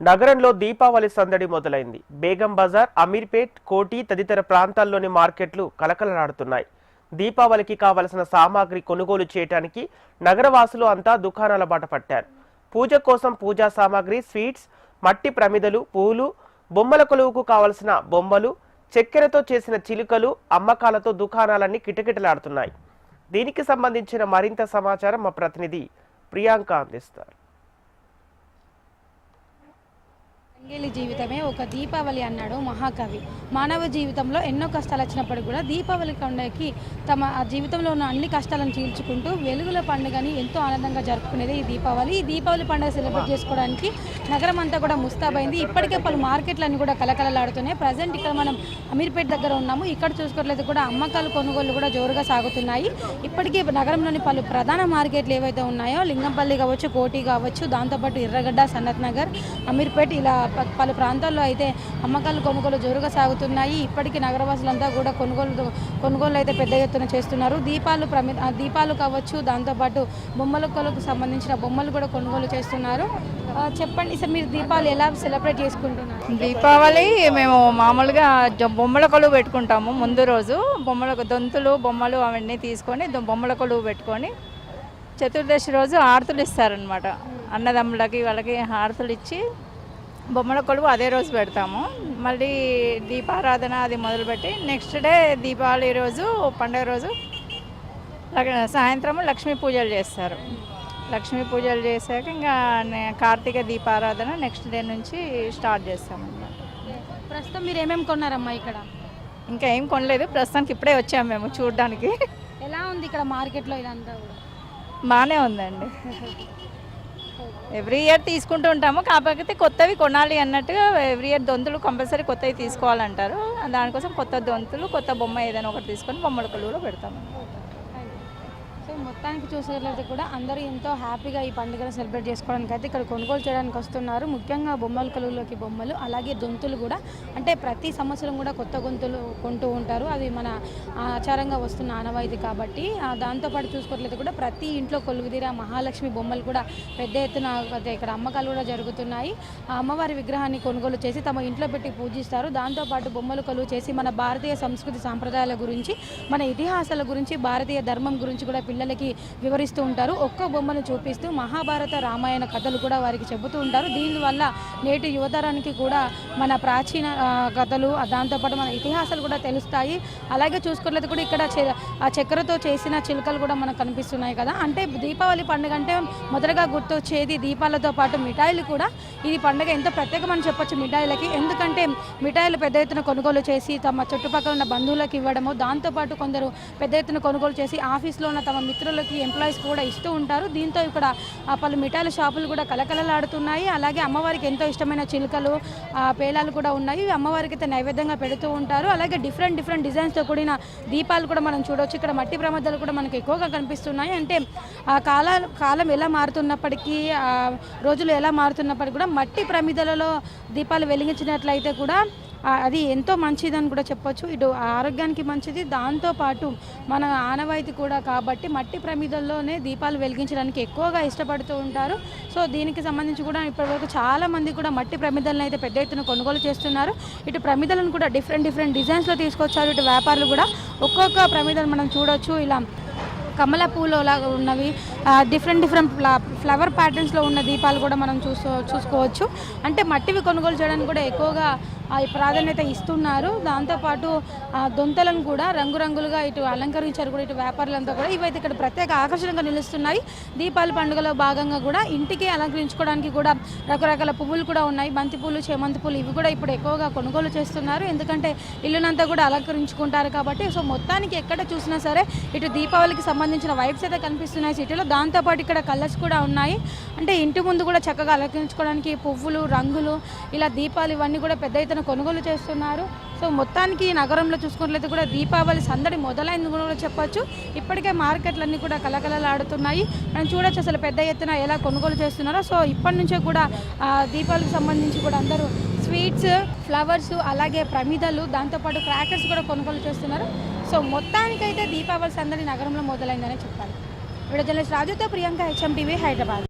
నగరంలో దీపావళి సందడి మొదలైంది. బేగం బజార్ అమీర్పేట్ కోటి తదితర ప్రాంతాల్లోని మార్కెట్లు కలకలలాడుతున్నాయి. దీపావళికి కావలసిన సామాగ్రి కొనుగోలు చేయడానికి నగరవాసులు అంతా దుకాణాల బాట పట్టారు. పూజ కోసం పూజా సామాగ్రి స్వీట్స్ మట్టి ప్రమిదలు పూలు బొమ్మల కొలువుకు కావలసిన బొమ్మలు చక్కెరతో చేసిన చిలుకలు అమ్మకాలతో దుకాణాలన్నీ కిటకిటలాడుతున్నాయి. దీనికి సంబంధించిన మరింత సమాచారం మా ప్రతినిధి ప్రియాంక అందిస్తారు. రంగేలి జీవితమే ఒక దీపావళి అన్నాడు మహాకవి. మానవ జీవితంలో ఎన్నో కష్టాలు వచ్చినప్పుడు కూడా దీపావళి పండుగకి తమ ఆ జీవితంలో ఉన్న అన్ని కష్టాలను చీల్చుకుంటూ వెలుగుల పండుగని ఎంతో ఆనందంగా జరుపుకునేది ఈ దీపావళి. ఈ దీపావళి పండుగ సెలబ్రేట్ చేసుకోవడానికి నగరం అంతా కూడా ముస్తాబైంది. ఇప్పటికే పలు మార్కెట్లన్నీ కూడా కలకలలాడుతున్నాయి ప్రజెంట్ ఇక్కడ మనం అమీర్పేట దగ్గర ఉన్నాము. ఇక్కడ చూసుకోవట్లేదు కూడా అమ్మకాలు కొనుగోలు కూడా జోరుగా సాగుతున్నాయి. ఇప్పటికే నగరంలోని పలు ప్రధాన మార్కెట్లు ఏవైతే ఉన్నాయో లింగంపల్లి కావచ్చు కోటి కావచ్చు దాంతోపాటు ఎర్రగడ్డ సన్నత్ నగర్ అమీర్పేట్ ఇలా పలు ప్రాంతాల్లో అయితే అమ్మకాలు కొనుగోలు జోరుగా సాగుతున్నాయి. ఇప్పటికీ నగరవాసులంతా కూడా కొనుగోలు కొనుగోలు అయితే పెద్ద ఎత్తున చేస్తున్నారు. దీపాలు ప్రమి ఆ దీపాలు కావచ్చు దాంతోపాటు బొమ్మల కొలకు సంబంధించిన బొమ్మలు కూడా కొనుగోలు చేస్తున్నారు. చెప్పండి సార్ మీరు దీపాలు ఎలా సెలబ్రేట్ చేసుకుంటున్నారు? దీపావళి మేము మామూలుగా జ- బొమ్మల కొలువు పెట్టుకుంటాము ముందు రోజు. బొమ్మల దొంతులు బొమ్మలు అవన్నీ తీసుకొని బొమ్మల కొలువు పెట్టుకొని చతుర్దశి రోజు హారతులు ఇస్తారనమాట అన్నదమ్ములకి వాళ్ళకి హారతులు ఇచ్చి బొమ్మల కొలువు అదే రోజు పెడతాము. మళ్ళీ దీపారాధన అది మొదలుపెట్టి నెక్స్ట్ డే దీపావళి రోజు పండుగ రోజు సాయంత్రం లక్ష్మీ పూజలు చేస్తారు. లక్ష్మీ పూజలు చేశాక ఇంకా కార్తీక దీపారాధన నెక్స్ట్ డే నుంచి స్టార్ట్ చేస్తాం అన్నమాట ప్రస్తుతం మీరు ఏమేమి కొన్నారమ్మా ఇక్కడ? ఇంకా ఏం కొనలేదు. ప్రస్తుతానికి ఇప్పుడే వచ్చాము మేము చూడడానికి. ఎలా ఉంది ఇక్కడ మార్కెట్లో ఇదంతా కూడా? బాగానే ఉందండి. ఎవ్రీ ఇయర్ తీసుకుంటూ ఉంటాము. కాకపోతే కొత్తవి కొనాలి అన్నట్టుగా ఎవ్రీ ఇయర్ దొంతులు కంపల్సరీ కొత్తవి తీసుకోవాలంటారు. దానికోసం కొత్త దొంతులు కొత్త బొమ్మ ఏదైనా ఒకటి తీసుకొని బొమ్మల కొలువులో పెడతాము. మొత్తానికి చూసేట్లయితే కూడా అందరూ ఎంతో హ్యాపీగా ఈ పండుగను సెలబ్రేట్ చేసుకోవడానికి అయితే ఇక్కడ కొనుగోలు చేయడానికి వస్తున్నారు. ముఖ్యంగా బొమ్మల కలువులోకి బొమ్మలు అలాగే దొంతులు కూడా. అంటే ప్రతి సంవత్సరం కూడా కొత్త గొంతులు కొంటూ ఉంటారు. అది మన ఆచారంగా వస్తున్న ఆనవాయితీ కాబట్టి దాంతోపాటు చూసుకోవట్లయితే కూడా ప్రతి ఇంట్లో కొలువుదీర మహాలక్ష్మి బొమ్మలు కూడా పెద్ద ఎత్తున అయితే ఇక్కడ అమ్మకాలు కూడా జరుగుతున్నాయి. ఆ అమ్మవారి విగ్రహాన్ని కొనుగోలు చేసి తమ ఇంట్లో పెట్టి పూజిస్తారు. దాంతోపాటు బొమ్మలు కొలువు చేసి మన భారతీయ సంస్కృతి సాంప్రదాయాల గురించి మన ఇతిహాసాల గురించి భారతీయ ధర్మం గురించి కూడా పిల్లలు పిల్లలకి వివరిస్తూ ఉంటారు. ఒక్క బొమ్మను చూపిస్తూ మహాభారత రామాయణ కథలు కూడా వారికి చెబుతూ ఉంటారు. దీనివల్ల నేటి యువతరానికి కూడా మన ప్రాచీన కథలు దాంతోపాటు మన ఇతిహాసాలు కూడా తెలుస్తాయి. అలాగే చూసుకున్నది కూడా ఇక్కడ ఆ చక్కెరతో చేసిన చిలుకలు కూడా మనకు కనిపిస్తున్నాయి కదా. అంటే దీపావళి పండుగ అంటే మొదటగా గుర్తొచ్చేది దీపాలతో పాటు మిఠాయిలు కూడా. ఇది పండుగ ఎంతో ప్రత్యేకమని చెప్పొచ్చు మిఠాయిలకి. ఎందుకంటే మిఠాయిలు పెద్ద ఎత్తున కొనుగోలు చేసి తమ చుట్టుపక్కల ఉన్న బంధువులకు ఇవ్వడము దాంతోపాటు కొందరు పెద్ద ఎత్తున కొనుగోలు చేసి ఆఫీస్లో ఉన్న తమ మిత్రులకి ఎంప్లాయీస్ కూడా ఇస్తూ ఉంటారు. దీంతో ఇక్కడ పలు మిఠాయిల షాపులు కూడా కలకలలాడుతున్నాయి. అలాగే అమ్మవారికి ఎంతో ఇష్టమైన చిలుకలు పేలాలు కూడా ఉన్నాయి. అమ్మవారికి అయితే నైవేద్యంగా పెడుతూ ఉంటారు. అలాగే డిఫరెంట్ డిఫరెంట్ డిజైన్స్తో కూడిన దీపాలు కూడా మనం చూడొచ్చు. ఇక్కడ మట్టి ప్రమాదాలు కూడా మనకు ఎక్కువగా కనిపిస్తున్నాయి. అంటే ఆ కాల కాలం ఎలా మారుతున్నప్పటికీ రోజులు ఎలా మారుతున్నప్పటికీ కూడా మట్టి ప్రమిదలలో దీపాలు వెలిగించినట్లయితే కూడా అది ఎంతో మంచిదని కూడా చెప్పొచ్చు. ఇటు ఆరోగ్యానికి మంచిది. దాంతోపాటు మన ఆనవాయితీ కూడా కాబట్టి మట్టి ప్రమిదల్లోనే దీపాలు వెలిగించడానికి ఎక్కువగా ఇష్టపడుతూ ఉంటారు. సో దీనికి సంబంధించి కూడా ఇప్పటివరకు చాలామంది కూడా మట్టి ప్రమిదలను అయితే పెద్ద ఎత్తున కొనుగోలు చేస్తున్నారు. ఇటు ప్రమిదలను కూడా డిఫరెంట్ డిఫరెంట్ డిజైన్స్లో తీసుకొచ్చారు. ఇటు వ్యాపారులు కూడా ఒక్కొక్క ప్రమిదలు మనం చూడొచ్చు. ఇలా కమల పూలు లాగా ఉన్నవి డిఫరెంట్ డిఫరెంట్ ఫ్లవర్ ప్యాటర్న్స్లో ఉన్న దీపాలు కూడా మనం చూసుకో చూసుకోవచ్చు. అంటే మట్టివి కొనుగోలు చేయడానికి కూడా ఎక్కువగా ప్రాధాన్యత ఇస్తున్నారు. దాంతోపాటు ఆ, దొంతలను కూడా రంగురంగులుగా ఇటు అలంకరించారు కూడా ఇటు వ్యాపారులంతా కూడా. ఇవైతే ఇక్కడ ప్రత్యేక ఆకర్షణగా నిలుస్తున్నాయి. దీపావళి పండుగలో భాగంగా కూడా ఇంటికి అలంకరించుకోవడానికి కూడా రకరకాల పువ్వులు కూడా ఉన్నాయి. బంతి పూలు చేమంతి పూలు ఇవి కూడా ఇప్పుడు ఎక్కువగా కొనుగోలు చేస్తున్నారు. ఎందుకంటే ఇల్లునంతా కూడా అలంకరించుకుంటారు కాబట్టి సో మొత్తానికి ఎక్కడ చూసినా సరే ఇటు దీపావళికి సంబంధించిన వైబ్స్ అయితే కనిపిస్తున్నాయి సిటీలో. దాంతోపాటు ఇక్కడ కలర్స్ కూడా ఉన్నాయి. అంటే ఇంటి ముందు కూడా చక్కగా అలంకరించుకోవడానికి పువ్వులు రంగులు ఇలా దీపాలు ఇవన్నీ కూడా పెద్ద ఎత్తున కొనుగోలు చేస్తున్నారు. సో మొత్తానికి నగరంలో చూసుకున్నట్లయితే కూడా దీపావళి సందడి మొదలైంది కూడా చెప్పొచ్చు. ఇప్పటికే మార్కెట్లన్నీ కూడా కలకలలాడుతున్నాయి. మనం చూడొచ్చు అసలు పెద్ద ఎత్తున ఎలా కొనుగోలు చేస్తున్నారో. సో ఇప్పటి నుంచే కూడా దీపావళికి సంబంధించి కూడా అందరూ స్వీట్స్ ఫ్లవర్స్ అలాగే ప్రమిదలు దాంతోపాటు క్రాకర్స్ కూడా కొనుగోలు చేస్తున్నారు. సో మొత్తానికైతే దీపావళి సందడి నగరంలో మొదలైందనే చెప్పాలి. విడజలేష్ రాజుతో ప్రియాంక హెచ్ఎం టీవీ హైదరాబాద్.